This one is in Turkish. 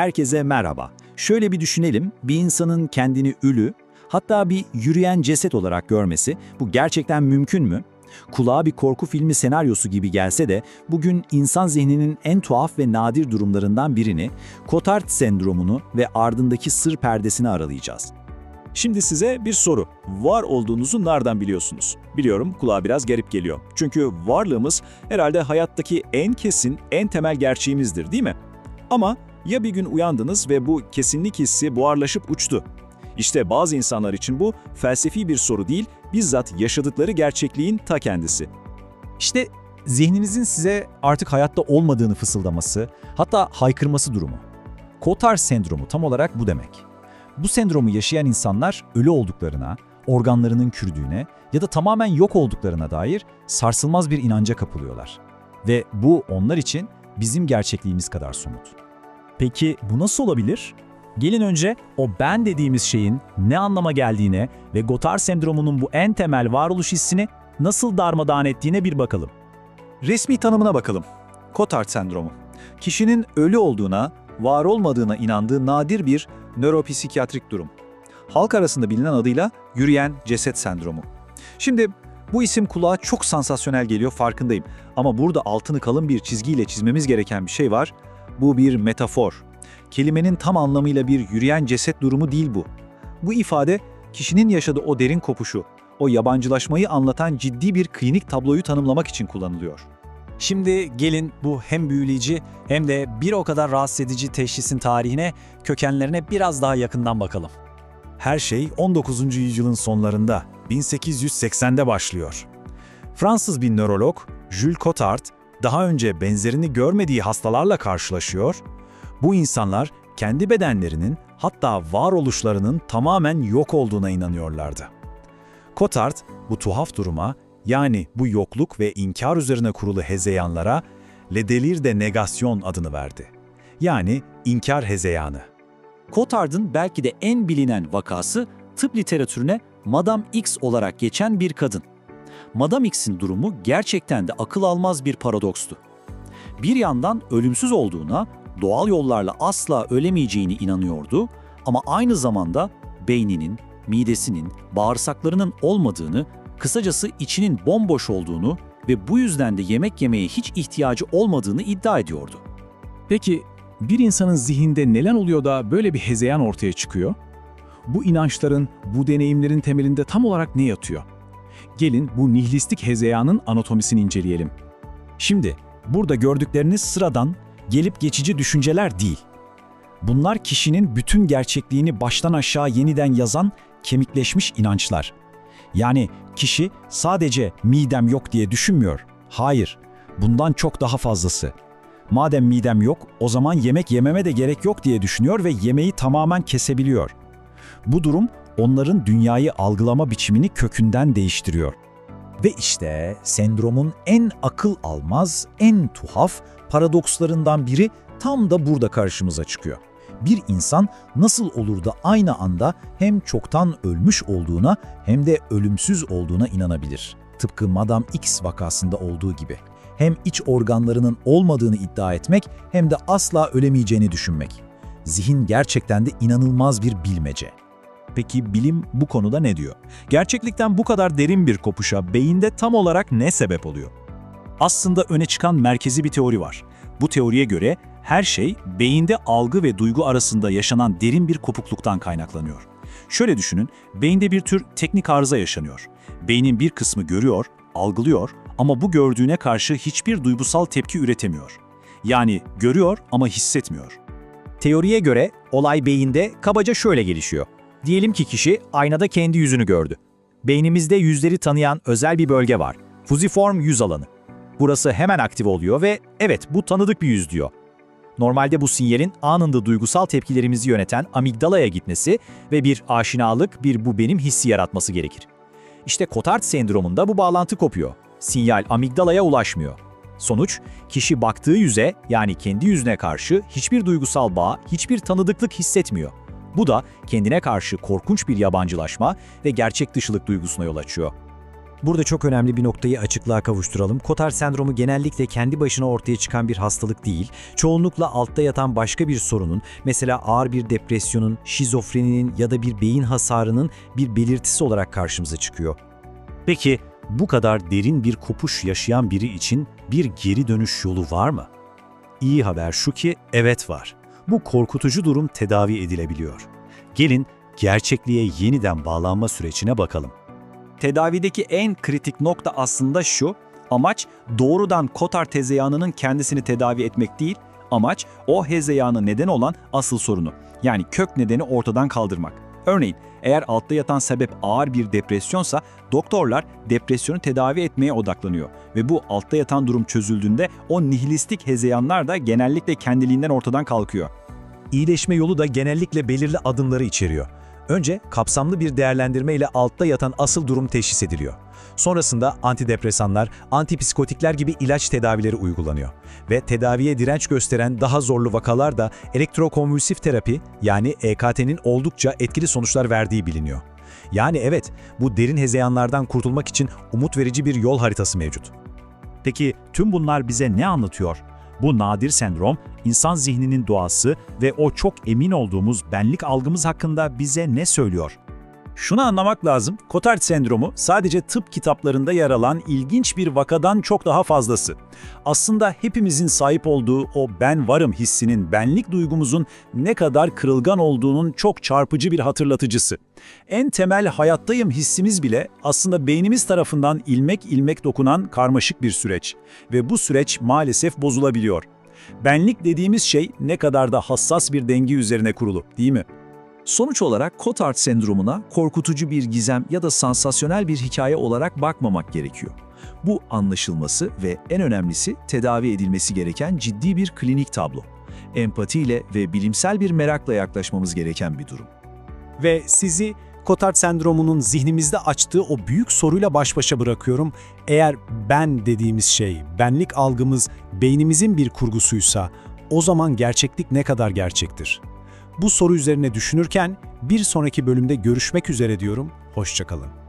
Herkese merhaba. Şöyle bir düşünelim, bir insanın kendini ölü, hatta bir yürüyen ceset olarak görmesi, bu gerçekten mümkün mü? Kulağa bir korku filmi senaryosu gibi gelse de bugün insan zihninin en tuhaf ve nadir durumlarından birini, Cotard sendromunu ve ardındaki sır perdesini aralayacağız. Şimdi size bir soru. Var olduğunuzu nereden biliyorsunuz? Biliyorum kulağa biraz garip geliyor. Çünkü varlığımız herhalde hayattaki en kesin, en temel gerçeğimizdir değil mi? Ama ya bir gün uyandınız ve bu kesinlik hissi buharlaşıp uçtu? İşte bazı insanlar için bu felsefi bir soru değil, bizzat yaşadıkları gerçekliğin ta kendisi. İşte zihninizin size artık hayatta olmadığını fısıldaması, hatta haykırması durumu. Cotard sendromu tam olarak bu demek. Bu sendromu yaşayan insanlar ölü olduklarına, organlarının kürdüğüne ya da tamamen yok olduklarına dair sarsılmaz bir inanca kapılıyorlar. Ve bu onlar için bizim gerçekliğimiz kadar somut. Peki bu nasıl olabilir? Gelin önce o ben dediğimiz şeyin ne anlama geldiğine ve Gotard sendromunun bu en temel varoluş hissini nasıl darmadağın ettiğine bir bakalım. Resmi tanımına bakalım. Cotard sendromu. Kişinin ölü olduğuna, var olmadığına inandığı nadir bir nöropsikiyatrik durum. Halk arasında bilinen adıyla yürüyen ceset sendromu. Şimdi bu isim kulağa çok sansasyonel geliyor farkındayım. Ama burada altını kalın bir çizgiyle çizmemiz gereken bir şey var. Bu bir metafor. Kelimenin tam anlamıyla bir yürüyen ceset durumu değil bu. Bu ifade kişinin yaşadığı o derin kopuşu, o yabancılaşmayı anlatan ciddi bir klinik tabloyu tanımlamak için kullanılıyor. Şimdi gelin bu hem büyüleyici hem de bir o kadar rahatsız edici teşhisin tarihine, kökenlerine biraz daha yakından bakalım. Her şey 19. yüzyılın sonlarında, 1880'de başlıyor. Fransız bir nörolog, Jules Cotard, daha önce benzerini görmediği hastalarla karşılaşıyor. Bu insanlar kendi bedenlerinin hatta varoluşlarının tamamen yok olduğuna inanıyorlardı. Cotard bu tuhaf duruma yani bu yokluk ve inkar üzerine kurulu hezeyanlara Le Délire de Négation adını verdi. Yani inkar hezeyanı. Cotard'ın belki de en bilinen vakası tıp literatürüne Madame X olarak geçen bir kadın. Madame X'in durumu gerçekten de akıl almaz bir paradokstu. Bir yandan ölümsüz olduğuna, doğal yollarla asla ölemeyeceğini inanıyordu ama aynı zamanda beyninin, midesinin, bağırsaklarının olmadığını, kısacası içinin bomboş olduğunu ve bu yüzden de yemek yemeye hiç ihtiyacı olmadığını iddia ediyordu. Peki bir insanın zihninde neler oluyor da böyle bir hezeyan ortaya çıkıyor? Bu inançların, bu deneyimlerin temelinde tam olarak ne yatıyor? Gelin bu nihlistik hezeyanın anatomisini inceleyelim. Şimdi burada gördükleriniz sıradan, gelip geçici düşünceler değil. Bunlar kişinin bütün gerçekliğini baştan aşağı yeniden yazan kemikleşmiş inançlar. Yani kişi sadece midem yok diye düşünmüyor. Hayır, bundan çok daha fazlası. Madem midem yok, o zaman yemek yememe de gerek yok diye düşünüyor ve yemeği tamamen kesebiliyor. Bu durum onların dünyayı algılama biçimini kökünden değiştiriyor. Ve işte sendromun en akıl almaz, en tuhaf paradokslarından biri tam da burada karşımıza çıkıyor. Bir insan nasıl olur da aynı anda hem çoktan ölmüş olduğuna hem de ölümsüz olduğuna inanabilir. Tıpkı Madame X vakasında olduğu gibi. Hem iç organlarının olmadığını iddia etmek hem de asla ölemeyeceğini düşünmek. Zihin gerçekten de inanılmaz bir bilmece. Peki bilim bu konuda ne diyor? Gerçeklikten bu kadar derin bir kopuşa beyinde tam olarak ne sebep oluyor? Aslında öne çıkan merkezi bir teori var. Bu teoriye göre her şey beyinde algı ve duygu arasında yaşanan derin bir kopukluktan kaynaklanıyor. Şöyle düşünün, beyinde bir tür teknik arıza yaşanıyor. Beynin bir kısmı görüyor, algılıyor ama bu gördüğüne karşı hiçbir duygusal tepki üretemiyor. Yani görüyor ama hissetmiyor. Teoriye göre olay beyinde kabaca şöyle gelişiyor. Diyelim ki kişi aynada kendi yüzünü gördü. Beynimizde yüzleri tanıyan özel bir bölge var. Fusiform yüz alanı. Burası hemen aktif oluyor ve evet bu tanıdık bir yüz diyor. Normalde bu sinyalin anında duygusal tepkilerimizi yöneten amigdalaya gitmesi ve bir aşinalık, bir bu benim hissi yaratması gerekir. İşte Cotard sendromunda bu bağlantı kopuyor. Sinyal amigdalaya ulaşmıyor. Sonuç, kişi baktığı yüze yani kendi yüzüne karşı hiçbir duygusal bağ, hiçbir tanıdıklık hissetmiyor. Bu da kendine karşı korkunç bir yabancılaşma ve gerçek dışılık duygusuna yol açıyor. Burada çok önemli bir noktayı açıklığa kavuşturalım. Cotard sendromu genellikle kendi başına ortaya çıkan bir hastalık değil. Çoğunlukla altta yatan başka bir sorunun, mesela ağır bir depresyonun, şizofreninin ya da bir beyin hasarının bir belirtisi olarak karşımıza çıkıyor. Peki bu kadar derin bir kopuş yaşayan biri için bir geri dönüş yolu var mı? İyi haber şu ki evet var. Bu korkutucu durum tedavi edilebiliyor. Gelin gerçekliğe yeniden bağlanma sürecine bakalım. Tedavideki en kritik nokta aslında şu, amaç doğrudan Cotard hezeyanının kendisini tedavi etmek değil, amaç o hezeyanı neden olan asıl sorunu, yani kök nedeni ortadan kaldırmak. Örneğin eğer altta yatan sebep ağır bir depresyonsa doktorlar depresyonu tedavi etmeye odaklanıyor ve bu altta yatan durum çözüldüğünde o nihilistik hezeyanlar da genellikle kendiliğinden ortadan kalkıyor. İyileşme yolu da genellikle belirli adımları içeriyor. Önce kapsamlı bir değerlendirme ile altta yatan asıl durum teşhis ediliyor. Sonrasında antidepresanlar, antipsikotikler gibi ilaç tedavileri uygulanıyor. Ve tedaviye direnç gösteren daha zorlu vakalar da elektrokonvülsif terapi yani EKT'nin oldukça etkili sonuçlar verdiği biliniyor. Yani evet, bu derin hezeyanlardan kurtulmak için umut verici bir yol haritası mevcut. Peki tüm bunlar bize ne anlatıyor? Bu nadir sendrom, insan zihninin doğası ve o çok emin olduğumuz benlik algımız hakkında bize ne söylüyor? Şunu anlamak lazım, Cotard sendromu sadece tıp kitaplarında yer alan ilginç bir vakadan çok daha fazlası. Aslında hepimizin sahip olduğu o ben varım hissinin, benlik duygumuzun ne kadar kırılgan olduğunun çok çarpıcı bir hatırlatıcısı. En temel hayattayım hissimiz bile aslında beynimiz tarafından ilmek ilmek dokunan karmaşık bir süreç. Ve bu süreç maalesef bozulabiliyor. Benlik dediğimiz şey ne kadar da hassas bir denge üzerine kurulu, değil mi? Sonuç olarak Cotard sendromuna korkutucu bir gizem ya da sansasyonel bir hikaye olarak bakmamak gerekiyor. Bu anlaşılması ve en önemlisi tedavi edilmesi gereken ciddi bir klinik tablo. Empatiyle ve bilimsel bir merakla yaklaşmamız gereken bir durum. Ve sizi Cotard sendromunun zihnimizde açtığı o büyük soruyla baş başa bırakıyorum. Eğer ben dediğimiz şey, benlik algımız beynimizin bir kurgusuysa, o zaman gerçeklik ne kadar gerçektir? Bu soru üzerine düşünürken bir sonraki bölümde görüşmek üzere diyorum. Hoşçakalın.